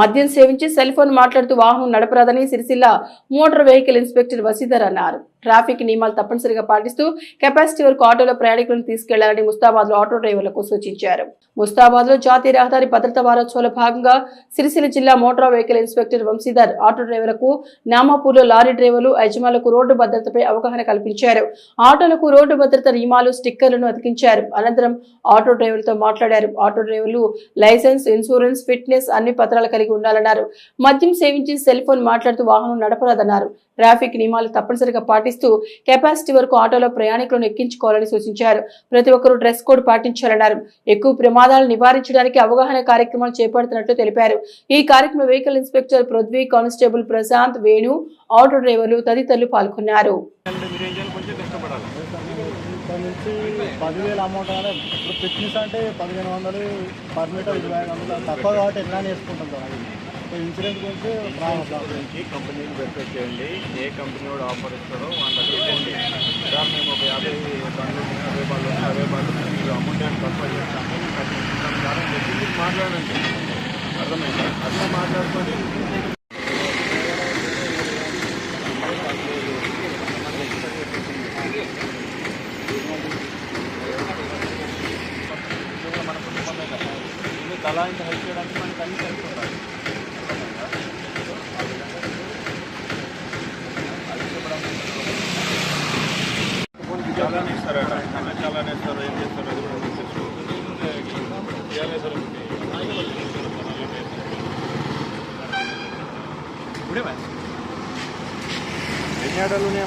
మద్యం సేవించి cell phone మాట్లాడుతూ వాహనం నడపరాదని Sircilla motor vehicle inspector Vasidhar అన్నారు. ట్రాఫిక్ నియమాలు తప్పనిసరిగా పాటిస్తూ కెపాసిటీ వరకు ఆటోలో ప్రయాణికులను తీసుకెళ్ళాలని ముస్తాబాద్లో ఆటో డ్రైవర్లకు సూచించారు. ముస్తాబాద్లో జాతీయ రహదారి భద్రతా వారోత్సవాల భాగంగా సిరిసిల్ల జిల్లా motor vehicle inspector Vamshidhar auto డ్రైవర్లకు నామాపూర్లో లారీ డ్రైవర్లు యజమానులకు రోడ్డు భద్రతపై అవగాహన కల్పించారు. ఆటోలకు రోడ్డు భద్రత నియమాలు స్టిక్కర్లను అతికించారు. అనంతరం ఆటో డ్రైవర్లతో మాట్లాడారు. ఆటో డ్రైవర్లు లైసెన్స్ ఇన్సూరెన్స్ ఫిట్నెస్ అన్ని పత్రాలు కలిగి ఉండాలన్నారు. మద్యం సేవించి సెల్ ఫోన్ మాట్లాడుతూ వాహనం నడపరాదన్నారు. ట్రాఫిక్ నియమాలు తప్పనిసరిగా పాటిస్తూ కెపాసిటీ వరకు ఆటోలో ప్రయాణికులను ఎక్కించుకోవాలని సూచించారు. ప్రతి ఒక్కరూ డ్రెస్ కోడ్ పాటించాలన్నారు. ఎక్కువ ప్రమాదాలు నివారించడానికి అవగాహన కార్యక్రమాలు చేపడుతున్నట్లు తెలిపారు. ఈ కార్యక్రమం vehicle inspector Prithvi constable Prashanth Venu auto డ్రైవర్లు తదితరులు పాల్గొన్నారు. అంటే పదివేలు అమౌంట్ అంటే ఇప్పుడు ఫిట్నెస్ అంటే పదిహేను వందలు పర్ మీటర్ ఇరవై ఐదు వందలు తక్కువ కాబట్టి ఎట్లా వేసుకుంటాం సార్? అది సో ఇన్సూరెన్స్ గురించి ప్రాబ్లం గురించి కంపెనీని వెరిఫై చేయండి. ఏ కంపెనీ కూడా ఆఫర్ ఇస్తారో వాళ్ళకి సార్ మేము ఒక యాభై బండ్లు ఉన్నాయి, అరవై బాళ్ళు అరవై బాళ్ళు మీరు అమౌంట్ ఏమైనా తక్కువ చేస్తాము మాట్లాడండి. అర్థమైంది? అట్లా మాట్లాడుకొని మీరు ఇంత హెల్ప్ చేయడానికి మనకి అన్ని కలిసి ఉండాలి చాలానే చాలానే ఇస్తారు ఏం చేస్తారు అది కూడా చేయాలి సార్ ఇప్పుడే ఎన్ని ఆటలు ఉన్నాయా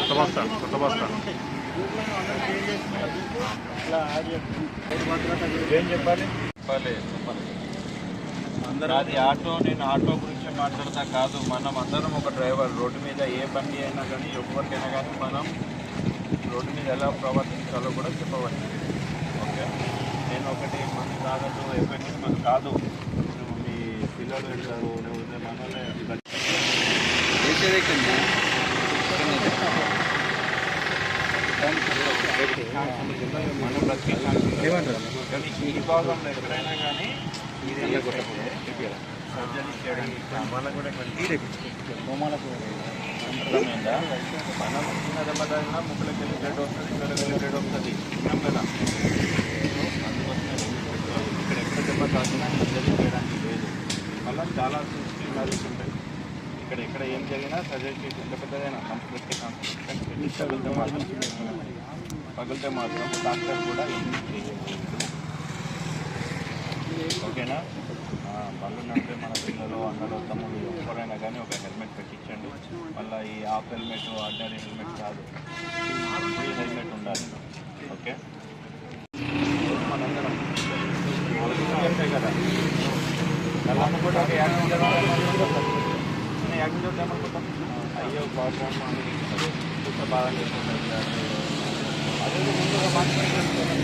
కొత్త బస్తా కొత్త బస్తా ఏం చెప్పాలి చెప్పాలి అందరూ అది ఆటో నేను ఆటో గురించి మాట్లాడతా కాదు. మనం అందరం ఒక డ్రైవర్. రోడ్డు మీద ఏ బండి అయినా కానీ ఎవరికైనా కానీ మనం రోడ్డు మీద ఎలా ప్రవర్తించాలో కూడా చెప్పవచ్చు. నేను ఒకటి మంది తాగదు ఎఫెక్ట్ మన కాదు మీ పిల్లలు వెళ్తారు లేకపోతే మనల్ని మనం కానీ ఈ భాగంలో ఎక్కడైనా కానీ సర్జరీ చేయడానికి కూడా అర్థమైందా మనం చిన్న దెబ్బ తగిలినా ముక్కులకి వెళ్ళి బ్లడ్ వస్తుంది ఇక్కడ వెళ్ళి బ్లడ్ వస్తుంది కదా అందుకోసమే ఇక్కడ ఎక్కడ దెబ్బ తాకినా సర్జరీ చేయడానికి లేదు మళ్ళీ చాలా సెన్సిటివ్ మ్యారేజ్ ఉంటాయి. ఇక్కడ ఎక్కడ ఏం జరిగినా సజెస్ట్ చేసి ఎంత పెద్దదైనా సంస్కృతి పగిలితే మాత్రం పగిలితే మాత్రం డాక్టర్ కూడా ఓకేనా? పళ్ళు నడిపే మన పిల్లలు అన్నలు తమ్ముడు ఎవరైనా కానీ ఒక హెల్మెట్ పెట్టించండి. మళ్ళీ ఈ ఆఫ్ హెల్మెట్ ఆర్డినరీ హెల్మెట్ కాదు. ఫుల్ హెల్మెట్ ఉండాలి. ఓకే? మనందరం కదా. అయ్యో బాగా చూస్తే బాగా చేసుకుంటారు అదే ముందుగా మాట్లాడుకుంటారు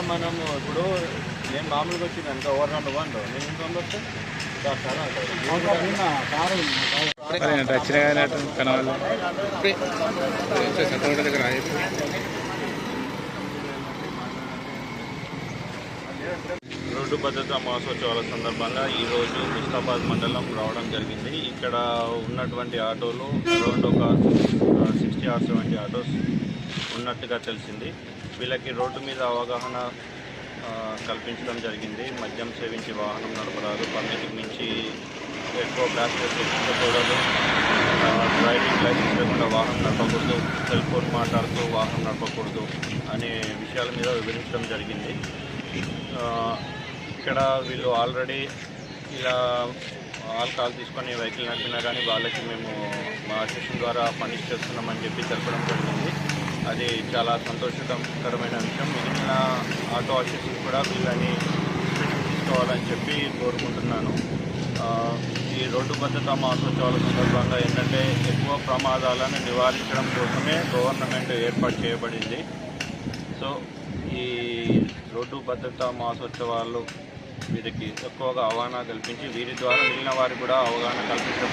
విలువ మనము ఇప్పుడు నేను మామూలుగా వచ్చింది అనుకో ఓవర్ నెంబర్ వన్ నేను వంద వస్తే సార్ సార్ అంటారు. వచ్చిన కానీ కనవాలి సత్తం రోడ్డు భద్రతా మహోత్సవాల సందర్భంగా ఈరోజు ముస్తాబాద్ మండలం రావడం జరిగింది. ఇక్కడ ఉన్నటువంటి ఆటోలు అరౌండ్ ఒక సిక్స్టీ ఆర్ సెవెంటీ ఆటోస్ ఉన్నట్టుగా తెలిసింది. వీళ్ళకి రోడ్డు మీద అవగాహన కల్పించడం జరిగింది. మద్యం సేవించి వాహనం నడపరాదు. పరిమితికి మించి ఎక్కువ ప్యాసింజర్స్ ఎక్కించకూడదు డ్రైవింగ్ లైసెన్స్ లేకుండా వాహనం నడపకూడదు సెల్ ఫోన్ మాట్లాడుతూ వాహనం నడపకూడదు అనే విషయాల మీద వివరించడం జరిగింది. ఇక్కడ వీళ్ళు ఆల్రెడీ ఇలా ఆల్కహాల్ తీసుకొని వెహికల్ నడిపినా కానీ వాళ్ళకి మేము మా అసోసియేషన్ ద్వారా పనిష్ చేస్తున్నామని చెప్పి తెలపడం జరిగింది. అది చాలా సంతోషకరమైన విషయం. మిగిలిన ఆటో అసోసియేషన్ కూడా వీళ్ళని తీసుకోవాలని చెప్పి కోరుకుంటున్నాను. ఈ రోడ్డు భద్రతా మహోత్సవాల సందర్భంగా ఏంటంటే ఎక్కువ ప్రమాదాలను నివారించడం కోసమే గవర్నమెంట్ ఏర్పాటు చేయబడింది. సో ఈ రోడ్డు భద్రతా మహోత్సవాలు వీరికి ఎక్కువగా అవగాహన కల్పించి వీరి ద్వారా మిగిలిన వారికి కూడా అవగాహన కల్పించడం